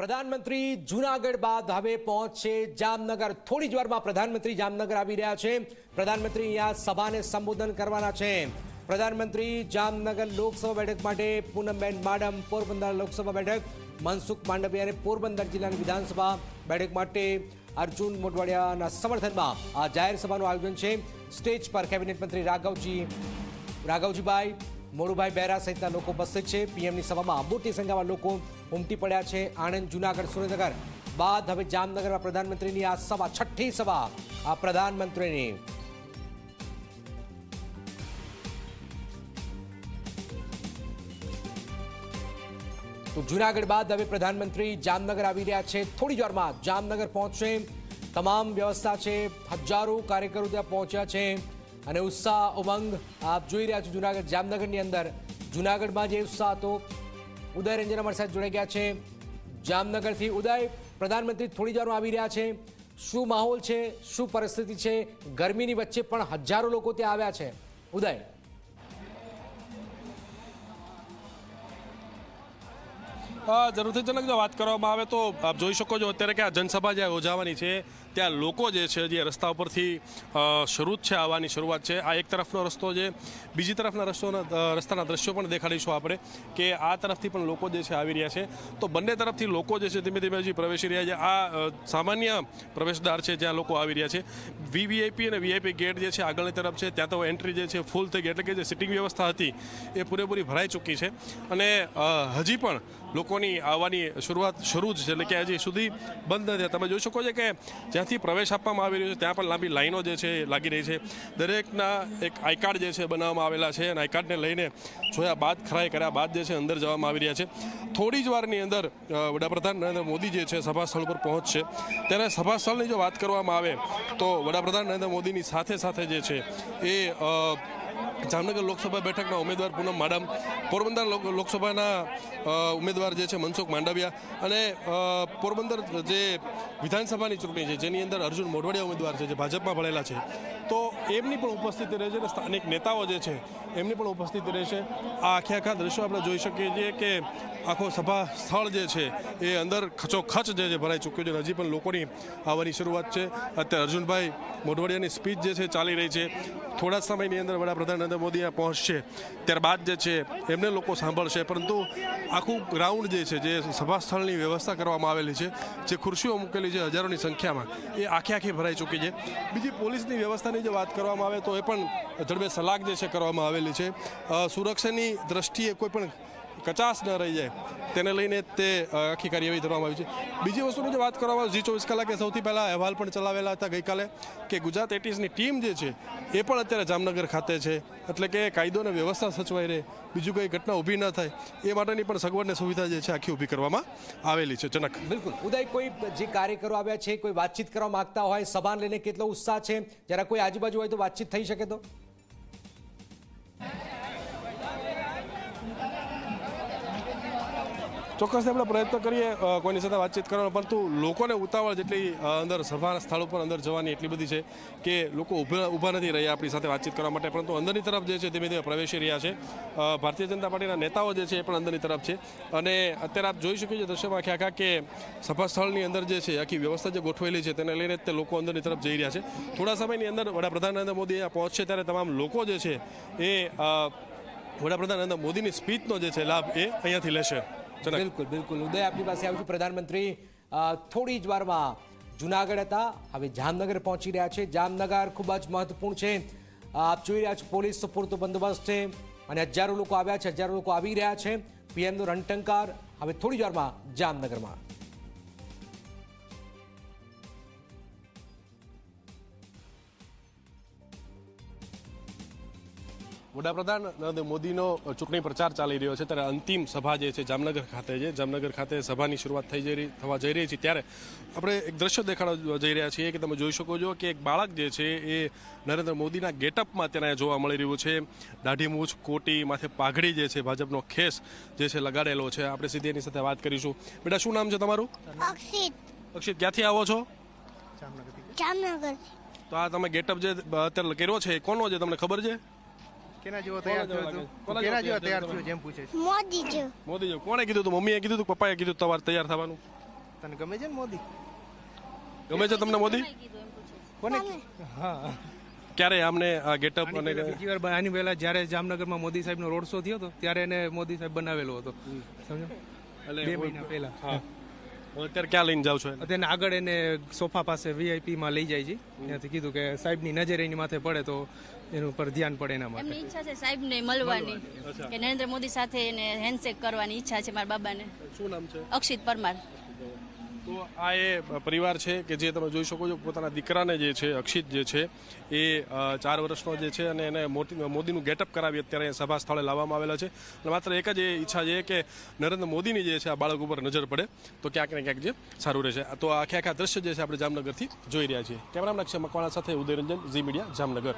પ્રધાનમંત્રી જુનાગઢ બાદ હવે પહોંચશે જામનગર. થોડી જ વારમાં પ્રધાનમંત્રી જામનગર આવી રહ્યા છે. પ્રધાનમંત્રી અહીંયા સભાને સંબોધન કરવાના છે. પ્રધાનમંત્રી જામનગર લોકસભા બેઠક માટે પૂનમબેન માડમ, પોરબંદર લોકસભા બેઠક, મનસુખ માંડવિયા અને પોરબંદર જિલ્લાની વિધાનસભા બેઠક માટે અર્જુન મોઢવાડિયાના સમર્થનમાં આ જાહેર સભાનું આયોજન છે. સ્ટેજ પર કેબિનેટ મંત્રી રાઘવજી, રાઘવજીભાઈ, મોરુભાઈ બહેરા સહિતના લોકો ઉપસ્થિત છે. પીએમની સભામાં મોટી સંખ્યામાં લોકો ઉમટી પડ્યા છે આણંદ, જુનાગઢ, સુરેન્દ્રનગર. બાદ હવે જામનગરમાં પ્રધાનમંત્રીની આ સભા, છઠ્ઠી સભા આ પ્રધાનમંત્રીની. તો જુનાગઢ બાદ હવે પ્રધાનમંત્રી જામનગર આવી રહ્યા છે. થોડી વારમાં જામનગર પહોંચશે. તમામ વ્યવસ્થા છે. હજારો કાર્યકરો ત્યાં પહોંચ્યા છે. અને ઉત્સાહ, ઉમંગ આપ જોઈ રહ્યા છો જુનાગઢ, જામનગરની અંદર. જુનાગઢમાં જે ઉત્સાહ હતો ઉદય રંજન અમારી સાથે જોડાઈ ગયા છે. જામનગરથી ઉદય, પ્રધાનમંત્રી થોડી જ આવી રહ્યા છે. શું માહોલ છે? શું પરિસ્થિતિ છે? ગરમીની વચ્ચે પણ હજારો લોકો ત્યાં આવ્યા છે. ઉદય. જરૂરથી જનક જો વાત કરવામાં આવે તો આપ જોઈ શકો છો અત્યારે કે આ જનસભા જ્યાં યોજાવાની છે, ત્યાં લોકો જે છે, જે રસ્તા ઉપરથી શરૂ છે આવવાની શરૂઆત છે. આ એક તરફનો રસ્તો છે. બીજી તરફના રસ્તોના રસ્તાના દ્રશ્યો પણ દેખાડીશું આપણે કે આ તરફથી પણ લોકો જે છે આવી રહ્યા છે. તો બંને તરફથી લોકો જે છે, ધીમે ધીમે હજી પ્રવેશી રહ્યા છે. આ સામાન્ય પ્રવેશદ્વાર છે જ્યાં લોકો આવી રહ્યા છે. વીવીઆઈપી અને વીઆઈપી ગેટ જે છે આગળની તરફ છે, ત્યાં તો એન્ટ્રી જે છે ફૂલ થઈ ગઈ. એટલે કે જે સિટિંગ વ્યવસ્થા હતી એ પૂરેપૂરી ભરાઈ ચૂકી છે. અને હજી પણ લોકોની આવવાની શરૂઆત શરૂ જ છે. એટલે કે હજી સુધી બંધ નથી તમે જોઈ શકો છો કે જ્યાંથી પ્રવેશ આપવામાં આવી રહ્યો છે, ત્યાં પણ લાંબી લાઈનો જે છે લાગી રહી છે. દરેકના એક આઈ કાર્ડ જે છે બનાવવામાં આવેલા છે અને આઈ કાર્ડને લઈને જોયા બાદ, ખરાઈ કર્યા બાદ જે છે અંદર જવામાં આવી રહ્યા છે. થોડી જ વારની અંદર વડાપ્રધાન નરેન્દ્ર મોદી જે છે સભા સ્થળ પર પહોંચશે. ત્યારે સભા સ્થળની જો વાત કરવામાં આવે, તો વડાપ્રધાન નરેન્દ્ર મોદીની સાથે સાથે જે છે એ જામનગર લોકસભા બેઠકના ઉમેદવાર પૂનમ માડમ, પોરબંદર લોક- લોકસભાના ઉમેદવાર જે છે મનસુખ માંડવિયા અને પોરબંદર જે વિધાનસભાની ચૂંટણી છે, જેની અંદર અર્જુન મોઢવાડિયા ઉમેદવાર છે, જે ભાજપમાં ભળેલા છે, તો એમની પણ ઉપસ્થિતિ રહેશે અને સ્થાનિક નેતાઓ જે છે, એમની પણ ઉપસ્થિતિ રહેશે. આ આખે આખા દ્રશ્યો આપણે જોઈ શકીએ છીએ કે આખો સભા સ્થળ જે છે, એ અંદર ખચોખચ જે છે ભરાઈ ચૂક્યું છે હજી પણ લોકોની આવવાની શરૂઆત છે. અત્યારે અર્જુનભાઈ મોઢવાડિયાની સ્પીચ જે છે ચાલી રહી છે. થોડા સમયની અંદર વડાપ્રધાન નરેન્દ્ર મોદી અહીંયા પહોંચશે. ત્યારબાદ જે છે એમને લોકો સાંભળશે. પરંતુ આખું ગ્રાઉન્ડ જે છે, જે સભા સ્થળની વ્યવસ્થા કરવામાં આવેલી છે, જે ખુરશીઓ મૂકેલી છે હજારોની સંખ્યામાં, એ આખી આખી ભરાઈ ચૂકી છે. બીજી પોલીસની વ્યવસ્થાની જે વાત કરવામાં આવે તો એ પણ જડબે સલાક જે છે કરવામાં આવેલી છે. સુરક્ષાની દ્રષ્ટિએ કોઈ પણ કચાશ ન રહી જાય. તેને લઈને તે આખી કાર્યવાહી કરવામાં આવી છે. બીજી વસ્તુની જે વાત કરવામાં આવે, જી ચોવીસ કલાકે સૌથી પહેલાં અહેવાલ પણ ચલાવેલા હતા ગઈકાલે કે ગુજરાત એટીસની ટીમ જે છે, એ પણ અત્યારે જામનગર ખાતે છે. એટલે કે કાયદો અને વ્યવસ્થા સચવાઈ રહે, બીજું કંઈ ઘટના ઊભી ન થાય. એ માટેની પણ સગવડને સુવિધા જે છે, આખી ઊભી કરવામાં આવેલી છે. જનક. બિલકુલ. ઉદય, કોઈ જે કાર્યકરો આવ્યા છે, કોઈ વાતચીત કરવા માંગતા હોય, સભાને લઈને કેટલો ઉત્સાહ છે? જરા કોઈ આજુબાજુ હોય તો વાતચીત થઈ શકે તો? ચોક્કસ આપણે પ્રયત્ન કરીએ કોઈની સાથે વાતચીત કરવાનો, પરંતુ લોકોને ઉતાવળ જેટલી અંદર સભા સ્થળ ઉપર અંદર જવાની એટલી બધી છે કે લોકો ઊભા ઊભા નથી રહ્યા આપણી સાથે વાતચીત કરવા માટે, પરંતુ અંદરની તરફ જે છે ધીમે ધીમે પ્રવેશી રહ્યા છે. ભારતીય જનતા પાર્ટીના નેતાઓ જે છે એ પણ અંદરની તરફ છે. અને અત્યારે આપ જોઈ શકો છો દ્રશ્યમાં આખે આખા કે સભા સ્થળની અંદર જે છે આખી વ્યવસ્થા જે ગોઠવેલી છે તેને લઈને તે લોકો અંદરની તરફ જઈ રહ્યા છે. થોડા સમયની અંદર વડાપ્રધાન નરેન્દ્ર મોદી પહોંચશે ત્યારે તમામ લોકો જે છે એ વડાપ્રધાન નરેન્દ્ર મોદીની સ્પીચનો જે છે લાભ એ અહીંયાથી લેશે. બિલકુલ બિલકુલ. ઉદય આપની પાસે આવ્યું છું, પ્રધાનમંત્રી. થોડી જ વારમાં જુનાગઢ હતા. હવે જામનગર પહોંચી રહ્યા છે. જામનગર ખૂબ જ મહત્વપૂર્ણ છે. આપ જોઈ રહ્યા છો, પોલીસ પૂરતો બંદોબસ્ત છે. અને હજારો લોકો આવ્યા છે, હજારો લોકો આવી રહ્યા છે. પીએમનો રણટંકાર. હવે થોડી જ વારમાં જામનગરમાં. વડાપ્રધાન નરેન્દ્ર મોદીનો ચૂંટણી પ્રચાર ચાલી રહ્યો છે. ત્યારે અંતિમ સભા જે છે જામનગર ખાતે છે. જામનગર ખાતે સભાની શરૂઆત થઈ જઈ રહી થવા જઈ રહી છે. ત્યારે આપણે એક દ્રશ્ય દેખાડવા જઈ રહ્યા છીએ કે તમે જોઈ શકો છો કે એક બાળક જે છે એ નરેન્દ્ર મોદીના ગેટઅપમાં તેને જોવા મળી રહ્યું છે. દાઢી મૂછ કોટી માથે પાઘડી જે છે ભાજપનો ખેસ જે છે લગાડેલો છે. આપણે સીધી એની સાથે વાત કરીશું. બેટા શું નામ છે તમારું? અક્ષિત. અક્ષિત ક્યાંથી આવો છો? જામનગર તો આ તમે ગેટઅપ જે અત્યારે કર્યો છે કોનો છે? તમને ખબર છે? કેના જેવો તૈયાર થયો તું? કેના જેવો જેવો તૈયાર તૈયાર થયો થયો? જેમ પૂછે છે? મોદી જો. મોદી કોણે કીધું તું? મમ્મીએ કીધું હતું પપ્પાએ કીધું તમારે તૈયાર થવાનું? તને ગમે છે ને મોદી? ગમે છે તમને મોદી? કોને હા. ક્યારે આમને આ ગેટઅપ અને બીજી વાર આની પહેલા જ્યારે જામનગરમાં મોદી સાહેબનો રોડ શો થયો હતો ત્યારે એને મોદી સાહેબ બનાવેલો હતો. સમજો? બે મહિના પહેલા. હા. અત્યારે ક્યાં લઈને જાવ છો? તેને આગળ એને સોફા પાસે વીઆઈપી માં લઈ જાય છે. ત્યાંથી કીધું કે સાહેબની નજર એની માથે પડે તો એનું ઉપર ધ્યાન પડે એના માટે. એમની ઈચ્છા છે સાહેબને મળવાની કે નરેન્દ્ર મોદી સાથે એને હેન્ડશેક કરવાની ઈચ્છા છે મારા બાબાને. શું નામ છે? અક્ષિત પરમાર. તો આ એ પરિવાર છે કે જે તમે જોઈ શકો છો, પોતાના દીકરાને જે છે, અક્ષિત જે છે, એ ચાર વર્ષનો જે છે અને એને મોટી, મોદીનું ગેટઅપ કરાવી અત્યારે અહીંયા સભા સ્થળે લાવવામાં આવેલા છે. અને માત્ર એક જ એ ઈચ્છા છે કે નરેન્દ્ર મોદીની જે છે, આ બાળક ઉપર નજર પડે, તો ક્યાંક ને ક્યાંક જે સારું રહેશે. તો આખે આખા દ્રશ્ય જે છે, આપણે જામનગરથી જોઈ રહ્યા છીએ. કેમેરામેન અક્ષય મકવાણા સાથે ઉદયરંજન, ઝી મીડિયા, જામનગર.